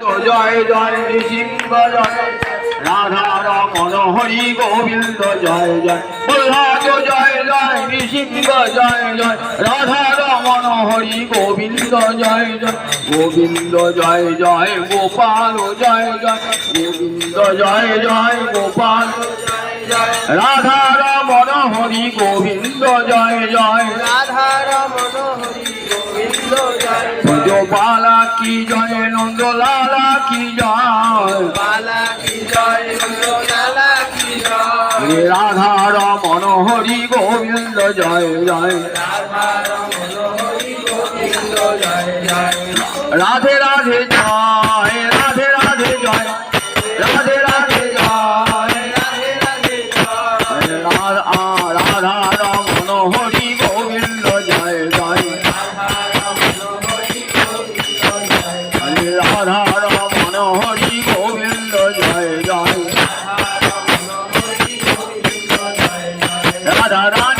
জয় জয় নৃসিংহ জয়। রাধা রমন হরি গোবিন্দ জয় জয়। প্রহ্লাদ জয় জয় নৃসিংহ জয় জয়। গোপাল জয় জয়। গোবিন্দ জয় জয় গোপাল রাধা রমন হরি গোবিন্দ জয় জয়। রাধা রমন হরি গোবিন্দ জয় পালা কি জয় নন্দলা হরে রাধা রমন হরি গোবিন্দ জয় জয়। রাধে রাধে জয়। ராதா ராணி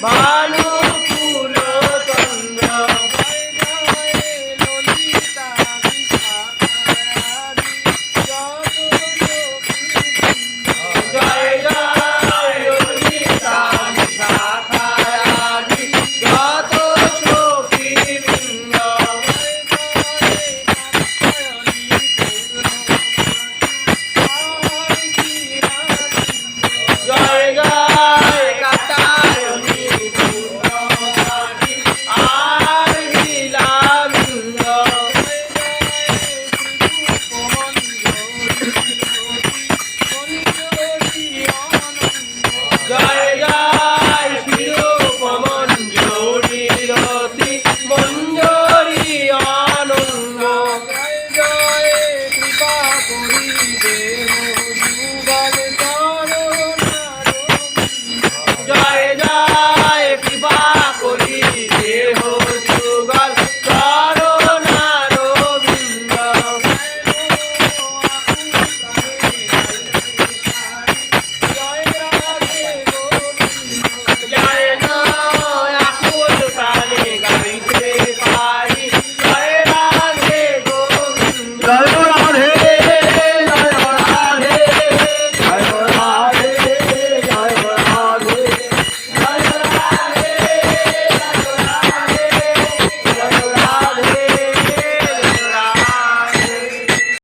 Bye.